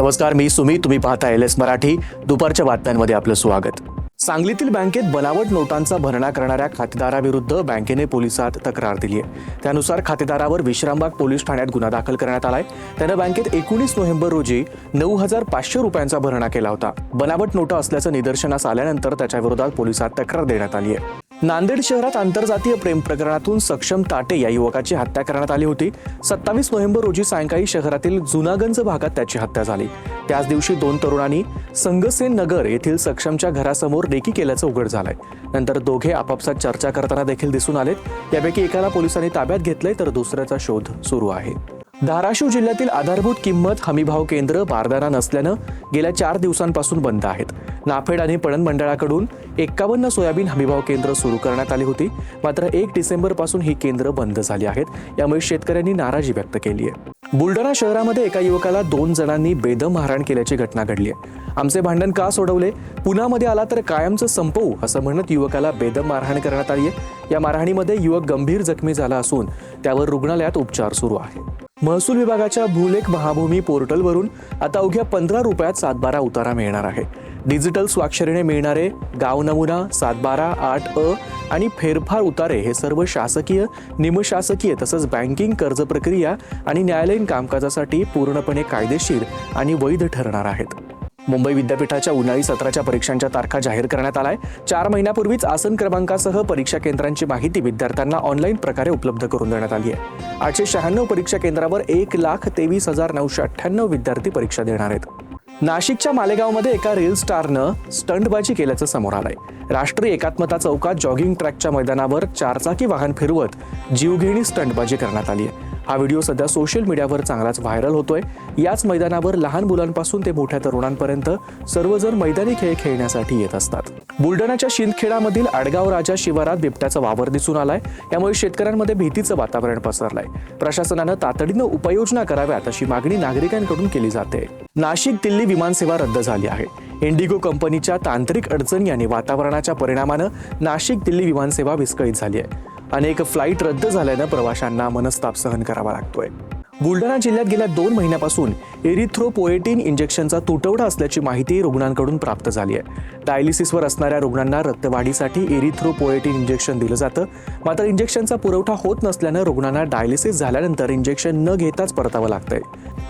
नमस्कार मी सुमी तुम्ही पाहता एल एस मराठी. दुपारच्या बातम्यांमध्ये आपलं स्वागत. सांगलीतील बँकेत बनावट नोटांचा भरणा करणाऱ्या खातेदाराविरुद्ध बँकेने पोलिसात तक्रार दिली आहे. त्यानुसार खातेदारावर विश्रामबाग पोलीस ठाण्यात गुन्हा दाखल करण्यात आलाय. त्यानं बँकेत एकोणीस नोव्हेंबर रोजी नऊ हजार पाचशे रुपयांचा भरणा केला होता. बनावट नोटा असल्याचं निदर्शनास आल्यानंतर त्याच्या विरोधात पोलिसात तक्रार देण्यात आली आहे. नांदेड शहरात आंतरजातीय प्रेम प्रकरणातून सक्षम ताटे या युवकाची हत्या करण्यात आली होती. सत्तावीस नोव्हेंबर रोजी सायंकाळी शहरातील जुनागंज भागात त्याची हत्या झाली. त्याच दिवशी दोन तरुणांनी संगसेन नगर येथील सक्षमच्या घरासमोर रेकी केल्याचं उघड झालंय. नंतर दोघे आपापसात चर्चा करताना देखील दिसून आलेत. यापैकी एकाला पोलिसांनी ताब्यात घेतलंय तर दुसऱ्याचा शोध सुरू आहे. धाराशिव जिल्ह्यातील आधारभूत किंमत हमीभाव केंद्र बारदाना नसल्यानं गेल्या चार दिवसांपासून बंद आहेत. नाफेड आणि पणन मंडळाकडून एक्कावन्न सोयाबीन हमीभाव केंद्र सुरू करण्यात आली होती. मात्र एक डिसेंबरपासून ही केंद्र बंद झाली आहेत. यामुळे शेतकऱ्यांनी नाराजी व्यक्त केली आहे. बुलढाणा शहरामध्ये एका युवकाला दोन जणांनी बेदम मारहाण केल्याची घटना घडली आहे. आमचे भांडण का सोडवले? पुण्यामध्ये आला तर कायमचं संपवू असं म्हणत युवकाला बेदम मारहाण करण्यात आली आहे. या मारहाणीमध्ये युवक गंभीर जखमी झाला असून त्यावर रुग्णालयात उपचार सुरू आहे. महसूल विभागाच्या भूलेख महाभूमी पोर्टलवरून आता अवघ्या पंधरा रुपयात सातबारा उतारा मिळणार आहे. डिजिटल स्वाक्षरीने मिळणारे गाव नमुना सातबारा आठ अ आणि फेरफार उतारे हे सर्व शासकीय निमशासकीय तसंच बँकिंग कर्ज प्रक्रिया आणि न्यायालयीन कामकाजासाठी पूर्णपणे कायदेशीर आणि वैध ठरणार आहेत. मुंबई विद्यापीठाच्या उन्हाळी सत्राच्या परीक्षांच्या तारखा जाहीर करण्यात आलाय. चार महिन्यापूर्वीच आसन क्रमांकासह परीक्षा केंद्रांची माहिती विद्यार्थ्यांना ऑनलाईन प्रकारे उपलब्ध करून देण्यात आली आहे. आठशे शहाण्णव परीक्षा केंद्रावर एक लाख तेवीस हजार नऊशे अठ्ठ्याण्णव विद्यार्थी परीक्षा देणार आहेत. नाशिकच्या मालेगावमध्ये एका रील स्टारनं स्टंटबाजी केल्याचं समोर आलंय. राष्ट्रीय एकात्मता चौकात जॉगिंग ट्रॅकच्या मैदानावर चारचाकी वाहन फिरवत जीवघेणी स्टंटबाजी करण्यात आली आहे. हा व्हिडिओ सध्या सोशल मीडियावर चांगलाच व्हायरल होतोय. याच मैदानावर लहान मुलांपासून ते मोठ्या तरुणांपर्यंत सर्वजण मैदानी खेळ खेळण्यासाठी येत असतात. बुलढाण्याच्या शिंदखेडामधील आडगाव राजा शिवारात बिबट्याचा वावर दिसून आलाय. यामुळे शेतकऱ्यांमध्ये भीतीचं वातावरण पसरलंय. प्रशासनानं तातडीनं उपाययोजना कराव्यात अशी मागणी नागरिकांकडून केली जाते. नाशिक दिल्ली विमानसेवा रद्द झाली आहे. इंडिगो कंपनीच्या तांत्रिक अडचणी आणि वातावरणाच्या परिणामानं नाशिक दिल्ली विमानसेवा विस्कळीत झाली आहे. अनेक फ्लाईट रद्द झाल्यानं प्रवाशांना मनस्ताप सहन करावा लागतोय. बुलढाणा जिल्ह्यात गेल्या दोन महिन्यापासून एरिथ्रोपोएटिन इंजेक्शनचा तुटवडा असल्याची माहिती रुग्णांकडून प्राप्त झाली आहे. डायलिसिसवर असणाऱ्या रुग्णांना रक्तवाढीसाठी एरिथ्रोपोएटिन इंजेक्शन दिलं जातं. मात्र इंजेक्शनचा पुरवठा होत नसल्यानं रुग्णांना डायलिसिस झाल्यानंतर इंजेक्शन न घेताच परतावं लागतंय.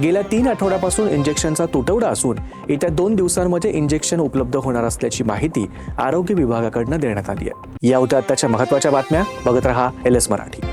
गेल्या तीन आठवड्यापासून इंजेक्शनचा तुटवडा असून येत्या दोन दिवसांमध्ये इंजेक्शन उपलब्ध होणार असल्याची माहिती आरोग्य विभागाकडनं देण्यात आली आहे. या होत्या आत्ताच्या महत्त्वाच्या बातम्या. बघत रहा एल एस मराठी.